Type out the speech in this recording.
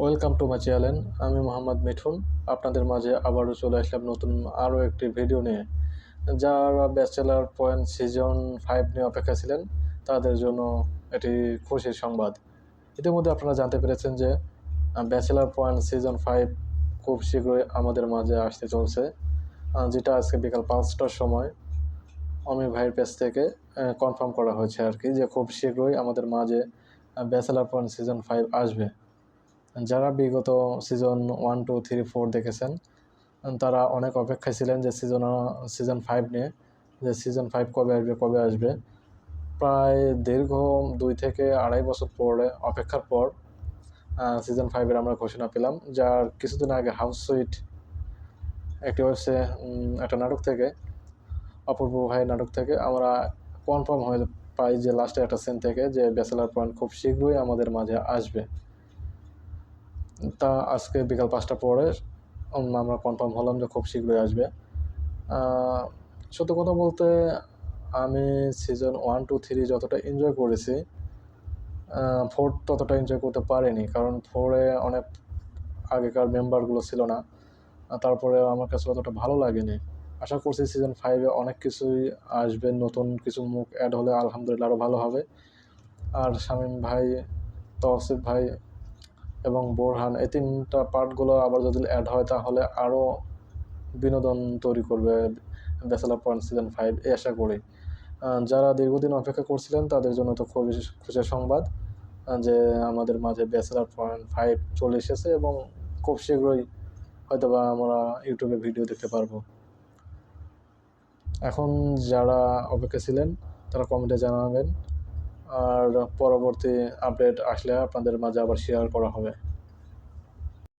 Welcome to my channel আমি মোহাম্মদ মিঠুন। আপনাদের মাঝে আবারও চলে আসলাম নতুন আরও একটি ভিডিও নিয়ে। যারা ব্যাচেলার পয়েন্ট সিজন ফাইভ নিয়ে অপেক্ষা ছিলেন, তাদের জন্য এটি খুশির সংবাদ। ইতিমধ্যে আপনারা জানতে পেরেছেন যে ব্যাচেলার পয়েন্ট সিজন ফাইভ খুব শীঘ্রই আমাদের মাঝে আসতে চলছে। যেটা আজকে বিকাল পাঁচটার সময় অমি ভাইয়ের পেজ থেকে কনফার্ম করা হয়েছে আর কি যে খুব শীঘ্রই আমাদের মাঝে ব্যাচেলার পয়েন্ট সিজন ফাইভ আসবে। যারা বিগত season one two three four দেখেছেন, তারা অনেক অপেক্ষায় ছিলেন যে সিজন সিজন ফাইভ নিয়ে, যে সিজন ফাইভ কবে আসবে কবে আসবে। প্রায় দীর্ঘ দুই থেকে আড়াই বছর পরে, অপেক্ষার পর সিজন ফাইভের আমরা ঘোষণা পেলাম, যার কিছুদিন আগে হাউস সুইট একটি হচ্ছে একটা নাটক থেকে, অপূর্ব ভাইয়ের নাটক থেকে আমরা কনফার্ম হয়ে পাই যে লাস্টে একটা সিন থেকে যে ব্যাচেলার পয়েন্ট খুব শীঘ্রই আমাদের মাঝে আসবে। তা আজকে বিকাল পাঁচটা পরে আমরা কনফার্ম হলাম যে খুব শীঘ্রই আসবে। সত্য কথা বলতে আমি সিজন ওয়ান টু থ্রি যতটা এনজয় করেছি ফোর ততটা এনজয় করতে পারিনি। কারণ ফোরে অনেক আগেকার মেম্বারগুলো ছিল না তারপরে আমার কাছে অতটা ভালো লাগেনি। আশা করছি সিজন ফাইভে অনেক কিছুই আসবে, নতুন কিছু মুখ অ্যাড হলে আলহামদুলিল্লাহ আরও ভালো হবে। আর শামীম ভাই তহসিফ ভাই এবং বোরহান, এই তিনটা পার্টগুলো আবার যদি অ্যাড হয় তাহলে আরও বিনোদন তৈরি করবে ব্যাচেলার পয়েন্ট সিজন ফাইভ এই আশা করি। যারা দীর্ঘদিন অপেক্ষা করছিলেন, তাদের জন্য তো খুবই খুশির সংবাদ যে আমাদের মাঝে ব্যাচেলার পয়েন্ট ফাইভ চলে এসেছে এবং খুব শীঘ্রই হয়তো বা আমরা ইউটিউবে ভিডিও দেখতে পারব। এখন যারা অপেক্ষা ছিলেন, তারা কমেন্টে জানাবেন। আর পরবর্তী আপডেট আসলে আপনাদের মাঝে আবার শেয়ার করা হবে।